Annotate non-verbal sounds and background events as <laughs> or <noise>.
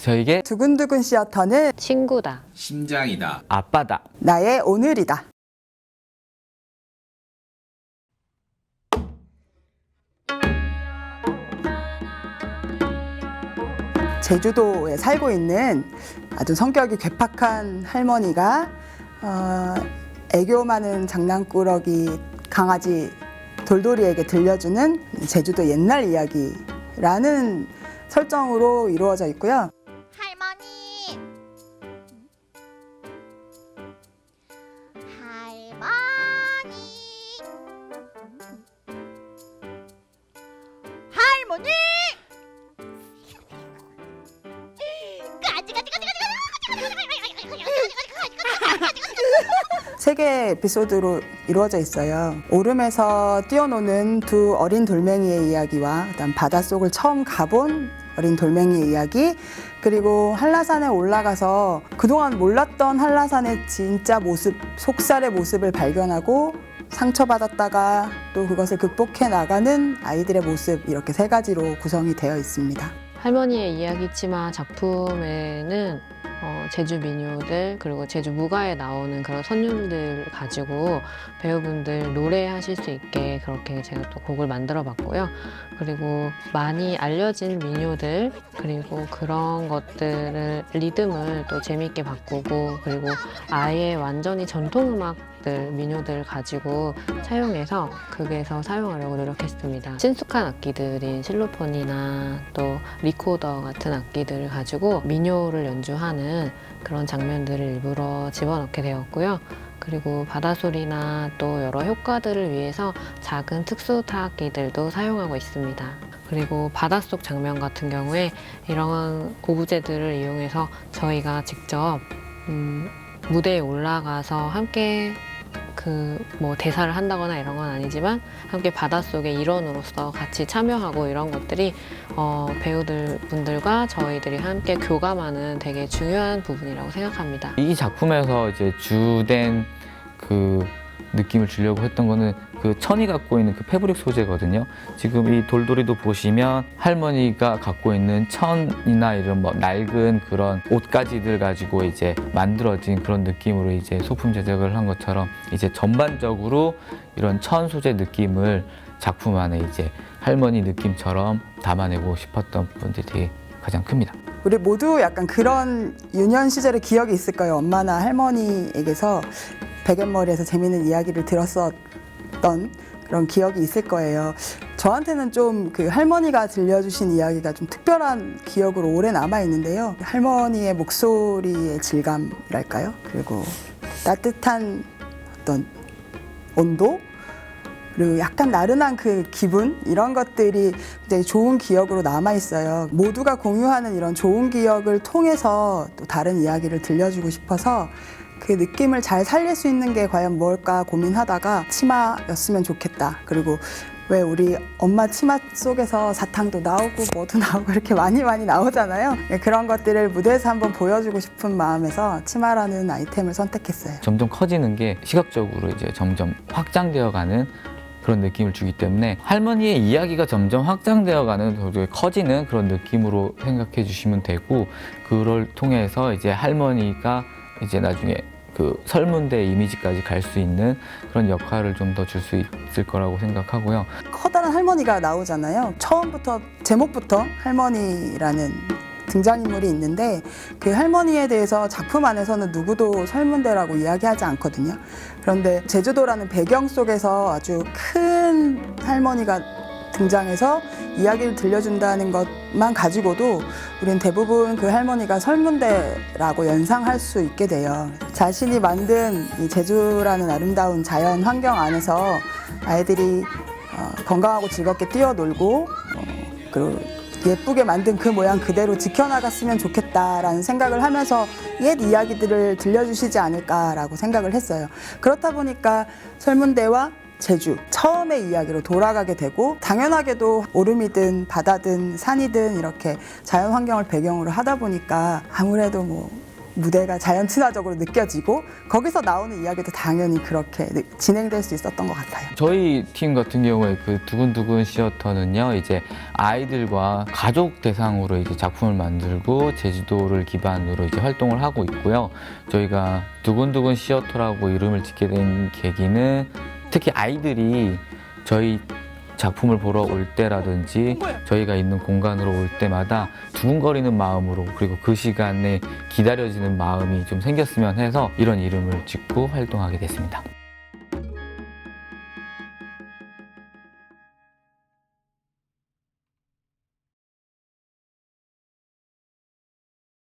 저에게 두근두근 시어터는 친구다. 심장이다. 아빠다. 나의 오늘이다. 제주도에 살고 있는 아주 성격이 괴팍한 할머니가 어, 애교 많은 장난꾸러기 강아지 돌돌이에게 들려주는 제주도 옛날 이야기라는 설정으로 이루어져 있고요. 할머니. 가지 가지 가지 가지 세 개의 에피소드로 이루어져 있어요. 오름에서 뛰어노는 두 어린 돌멩이의 이야기와 그다음 바닷속을 처음 가본 어린 돌멩이의 이야기 그리고 한라산에 올라가서 그동안 몰랐던 한라산의 진짜 모습, 속살의 모습을 발견하고 상처받았다가 또 그것을 극복해 나가는 아이들의 모습 이렇게 세 가지로 구성이 되어 있습니다. 할머니의 이야기치마 작품에는 어, 제주 민요들 그리고 제주 무가에 나오는 그런 선율들 가지고 배우분들 노래하실 수 있게 그렇게 제가 또 곡을 만들어 봤고요. 그리고 많이 알려진 민요들 그리고 그런 것들을 리듬을 또 재미있게 바꾸고 그리고 아예 완전히 전통 음악들 민요들 가지고 사용해서 극에서 사용하려고 노력했습니다. 친숙한 악기들인 실로폰이나 또 리코더 같은 악기들을 가지고 민요를 연주하는 그런 장면들을 일부러 집어넣게 되었고요. 그리고 바다 소리나 또 여러 효과들을 위해서 작은 특수 타악기들도 사용하고 있습니다. 그리고 바닷속 장면 같은 경우에 이런 오브제들을 이용해서 저희가 직접 음, 무대에 올라가서 함께 그 뭐 대사를 한다거나 이런 건 아니지만 함께 바닷속의 일원으로서 같이 참여하고 이런 것들이 어, 배우들 분들과 저희들이 함께 교감하는 되게 중요한 부분이라고 생각합니다. 이 작품에서 이제 주된 그 느낌을 주려고 했던 거는 그 천이 갖고 있는 그 패브릭 소재거든요. 지금 이 돌돌이도 보시면 할머니가 갖고 있는 천이나 이런 뭐 낡은 그런 옷가지들 가지고 이제 만들어진 그런 느낌으로 이제 소품 제작을 한 것처럼 이제 전반적으로 이런 천 소재 느낌을 작품 안에 이제 할머니 느낌처럼 담아내고 싶었던 부분들이 되게 가장 큽니다. 우리 모두 약간 그런 유년 시절의 기억이 있을 거예요. 엄마나 할머니에게서 베갯머리에서 재밌는 이야기를 들었었 던 그런 기억이 있을 거예요. 저한테는 좀 그 할머니가 들려주신 이야기가 좀 특별한 기억으로 오래 남아 있는데요. 할머니의 목소리의 질감이랄까요? 그리고 따뜻한 어떤 온도? 그리고 약간 나른한 그 기분 이런 것들이 굉장히 좋은 기억으로 남아 있어요. 모두가 공유하는 이런 좋은 기억을 통해서 또 다른 이야기를 들려주고 싶어서 그 느낌을 잘 살릴 수 있는 게 과연 뭘까 고민하다가 치마였으면 좋겠다. 그리고 왜 우리 엄마 치마 속에서 사탕도 나오고 뭐도 <laughs> 나오고 이렇게 많이 많이 나오잖아요. 네, 그런 것들을 무대에서 한번 보여주고 싶은 마음에서 치마라는 아이템을 선택했어요. 점점 커지는 게 시각적으로 이제 점점 확장되어 가는 그런 느낌을 주기 때문에 할머니의 이야기가 점점 확장되어 가는 되게 커지는 그런 느낌으로 생각해 주시면 되고 그걸 통해서 이제 할머니가 이제 나중에 그 설문대 이미지까지 갈 수 있는 그런 역할을 좀 더 줄 수 있을 거라고 생각하고요. 커다란 할머니가 나오잖아요. 처음부터 제목부터 할머니라는 등장인물이 있는데 그 할머니에 대해서 작품 안에서는 누구도 설문대라고 이야기하지 않거든요. 그런데 제주도라는 배경 속에서 아주 큰 할머니가 등장해서 이야기를 들려준다는 것만 가지고도 우리는 대부분 그 할머니가 설문대라고 연상할 수 있게 돼요. 자신이 만든 이 제주라는 아름다운 자연 환경 안에서 아이들이 어, 건강하고 즐겁게 뛰어놀고 어, 그리고 예쁘게 만든 그 모양 그대로 지켜나갔으면 좋겠다라는 생각을 하면서 옛 이야기들을 들려주시지 않을까라고 생각을 했어요. 그렇다 보니까 설문대와 제주 처음의 이야기로 돌아가게 되고 당연하게도 오름이든 바다든 산이든 이렇게 자연 환경을 배경으로 하다 보니까 아무래도 뭐 무대가 자연 친화적으로 느껴지고 거기서 나오는 이야기도 당연히 그렇게 느- 진행될 수 있었던 것 같아요. 저희 팀 같은 경우에 그 두근두근 시어터는요, 이제 아이들과 가족 대상으로 이제 작품을 만들고 제주도를 기반으로 이제 활동을 하고 있고요. 저희가 두근두근 시어터라고 이름을 짓게 된 계기는 특히 아이들이 저희 작품을 보러 올 때라든지 저희가 있는 공간으로 올 때마다 두근거리는 마음으로 그리고 그 시간에 기다려지는 마음이 좀 생겼으면 해서 이런 이름을 짓고 활동하게 됐습니다.